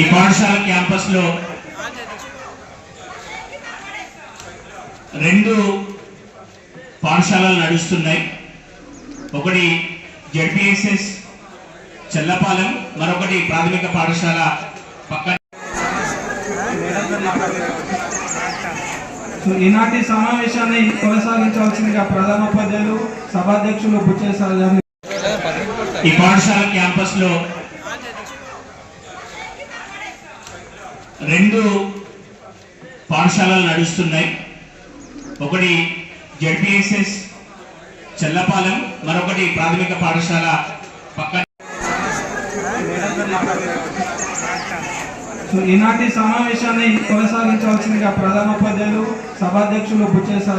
ఈ పాఠశాల క్యాంపస్లో రెండు పాఠశాలలు నడుస్తున్నాయి. ఒకటి జడ్పిఎస్ఎస్ చెల్లపాలెం మరొకటి ప్రాథమిక పాఠశాల పక్కన. సో ఈనాటి సమావేశాన్ని కొనసాగించవలసిందిగా ప్రధానోపాధ్యాయులు సభాధ్యక్షులు బుచ్చేశ్వర గారిని ఈ పాఠశాల క్యాంపస్లో రెండు పాఠశాలలు నడుస్తున్నాయి. ఒకటి జడ్పిఎస్ఎస్ చెల్లపాలెం మరొకటి ప్రాథమిక పాఠశాల పక్కన. సో ఈనాటి సమావేశాన్ని కొనసాగించవలసిందిగా ప్రధానోపాధ్యాయులు సభాధ్యక్షులు బుచ్చేశ్వర